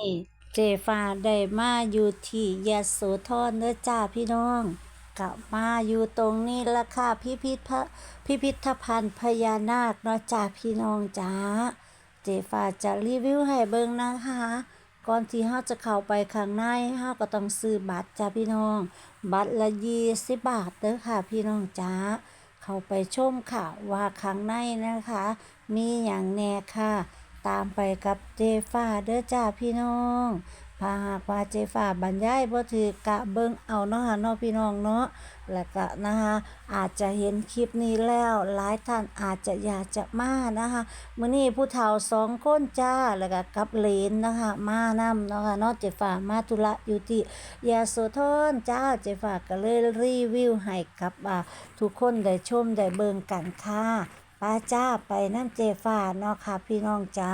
นี้เจฟ้าได้มาอยู่ที่ยโสธรเด้อจ้าพี่น้องกลับมาอยู่ตรงนี้ละค่ะพิพิธภัณฑ์พิพิธภัณฑ์พญานาคเนาะจ้าพี่น้องจ้าเจฟ้าจะรีวิวให้เบิ่งนะคะก่อนที่เฮาจะเข้าไปข้างในเฮาก็ต้องซื้อบัตรจ้าพี่น้อง บัตรละ20บาทเด้อค่ะพี่น้องจ้าเข้าไปชมค่ะว่าข้างในนะคะ มีอย่างแน่ค่ะ ตามไปกับเจฟ้าเด้อจ้าพี่น้องถ้าหากว่าเจฟ้าบรรยายบ่ถือกะเบิ่งเอาเนาะค่ะเนาะพี่น้องเนาะแล้วก็นะคะอาจจะเห็นคลิปนี้แล้วหลายท่านอาจจะอยากจะมานะคะมื้อนี้ผู้เฒ่าสองคนจ้าแล้วก็กับเลนนะคะมานำเนาะค่ะเนาะเจฟ้ามาธุระอยู่ที่ยาโสธรจ้าเจฟ้าก็เลยรีวิวให้กับทุกคนได้ชมได้เบิ่งกันค่ะ ป้าจ้าไปน้ำเจฟ้าเนาะค่ะ พี่น้องจ้า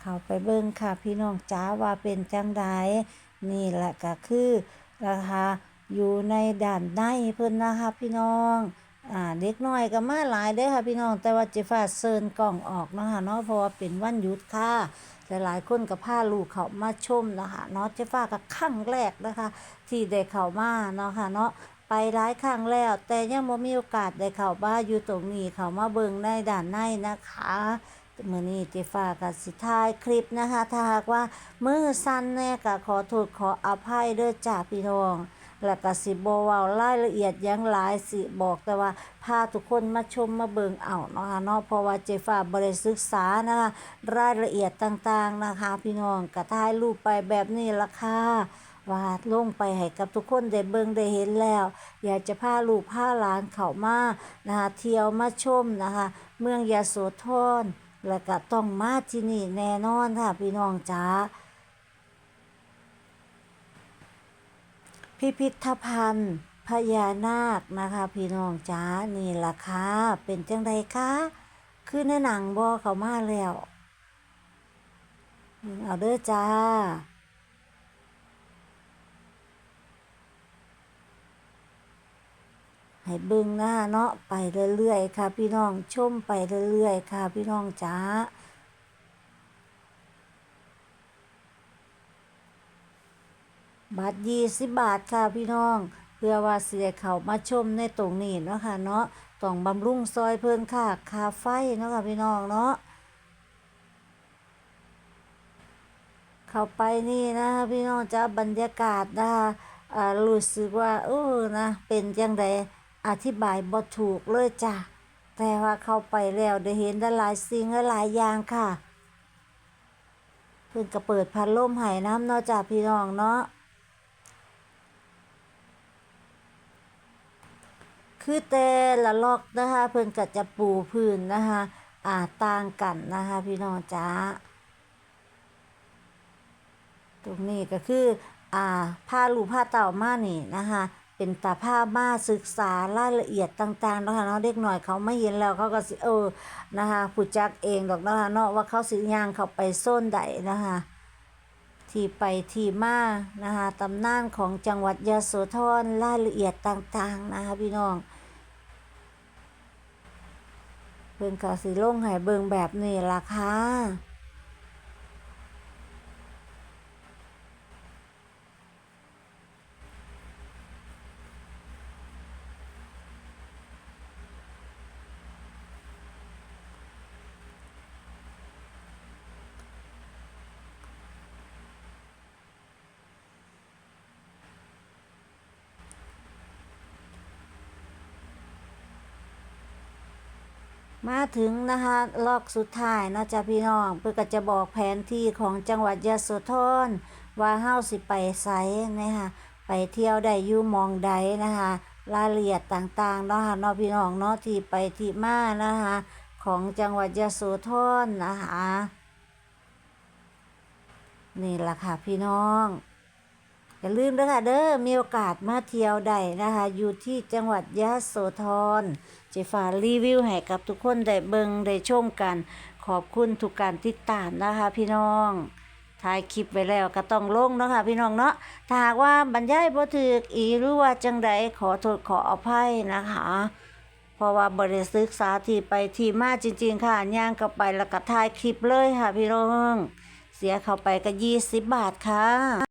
เข้าไปเบิ่งค่ะ พี่น้องจ้าว่าเป็นจังใดนี่แหละก็คือนะคะอยู่ในด่านในเพิ่นนะคะพี่น้องอ่าเด็กน้อยก็มาหลายเด้อค่ะพี่น้องแต่ว่าเจฟ้าเซินกล่องออกเนาะคะเนาะเพราะว่าเป็นวันหยุดค่ะหลายๆคนก็พาลูกเขามาชมนะคะเนาะเจฟ้าก็ครั้งแรกนะคะ ที่ได้เข้ามาเนาะค่ะเนาะ ไปหลายครั้งแล้ว แต่ยังบ่มีโอกาสได้เข้าบ้านอยู่ตรงนี้เข้ามาเบิ่งในด้านในนะคะมื้อนี้เจฟ้าก็สิถ่ายคลิปนะคะ ถ้าหากว่ามือสั่นแน่ก็ขอโทษขออภัยเด้อจ้าพี่น้องแล้วก็สิบ่เว้ารายละเอียดยังหลายสิบอกแต่ว่าพาทุกคนมาชมมาเบิ่งเอาเนาะคะเนาะเพราะว่าเจฟ้าบ่ได้ศึกษานะคะรายละเอียดต่างๆนะคะ พี่น้องก็ถ่ายรูปไปแบบนี้ละค่ะ วาดลงไปให้กับทุกคนได้เบิ่งได้เห็นแล้ว อยากจะพาลูกพาหลานเข้ามานะคะเที่ยวมาชมนะคะ เมืองยโสธรแล้วก็ต้องมาที่นี่แน่นอนค่ะพี่น้องจ๋าพิพิธภัณฑ์พญานาคนะคะ พี่น้องจ๋านี่ล่ะค่ะเป็นจังไดคะคือในหนังบ่เข้ามาแล้วเอาเด้อจ้า ให้เบิ่งหน้าเนาะไปเรื่อยๆค่ะ พี่น้องชมไปเรื่อยๆค่ะ พี่น้องจ๋าบาทยี่สิบบาทค่ะพี่น้อง เพื่อว่าเสิได้เขามาชมในตรงนี้เนาะค่ะเนาะต้องบำรุงซอยเพิ่นค่ะ คาไฟเนาะค่ะพี่น้องเนาะเข้าไปนี่นะพี่น้องจ้าบรรยากาศนะคะอ่ารู้สึกว่าเออนะเป็นจังได อธิบายบ่ถูกเลยจ้ะ แต่ว่าเข้าไปแล้วได้เห็นได้หลายสิ่งและหลายอย่างค่ะ เพิ่นก็เปิดพัดลมให้น้ำเนาะจ้ะพี่น้องเนาะ คือแต่ละล็อกนะคะเพิ่นก็จะปูพื้นนะคะอ่าต่างกันนะคะพี่น้องจ้าตรงนี้ก็คืออ่าผ้าลูกผ้าเต่ามานี่นะคะ เป็นตาผ้ามาศึกษารายละเอียดต่างๆเนาะค่ะเนาะเด็กหน่อยเขาไม่เห็นแล้วเขาก็สิเออนะคะผู้จักเองดอกเนาะค่ะเนาะว่าเขาสิย่างเขาไปโซนใดนะคะที่ไปที่มานะคะตำนานของจังหวัดยโสธรรายละเอียดต่างๆนะคะพี่น้องเบิ่งก็สิลงให้เบิ่งแบบนี้ล่ะค่ะ มาถึงนะคะลอกสุดท้ายนาะจ้ะพี่น้องเพื่อก็จะบอกแผนที่ของจังหวัดยะโสธรว่าเฮาสิไปไสนะคะไปเที่ยวได้อยู่มองใดนะคะรายละเอียดต่างๆเนาะค่ะเนาะพี่น้องเนาะที่ไปที่มานะคะของจังหวัดยะโสธรนะคะนี่ล่ะค่ะพี่น้อง อย่าลืมด้วยค่ะเด้อมีโอกาสมาเที่ยวได้นะคะ อยู่ที่จังหวัดยะโสธรเจฟ้ารีวิวให้กับทุกคนได้เบิงได้ชมกัน ขอบคุณทุกการติดตามนะคะ พี่น้องถ่ายคลิปไว้แล้วก็ต้องลงเนาะค่ะพี่น้องเนาะถ้าหากว่าบรรยายบ่ถูกอีหรือว่าจังใดขอโทษขออภัยนะคะ เพราะว่าบริศึกษาที่ไปที่มาจริง ๆ ค่ะย่างกับไปแล้วก็ถ่ายคลิปเลยค่ะพี่น้อง เสียเข้าไปก็ยี่สิบบาทค่ะ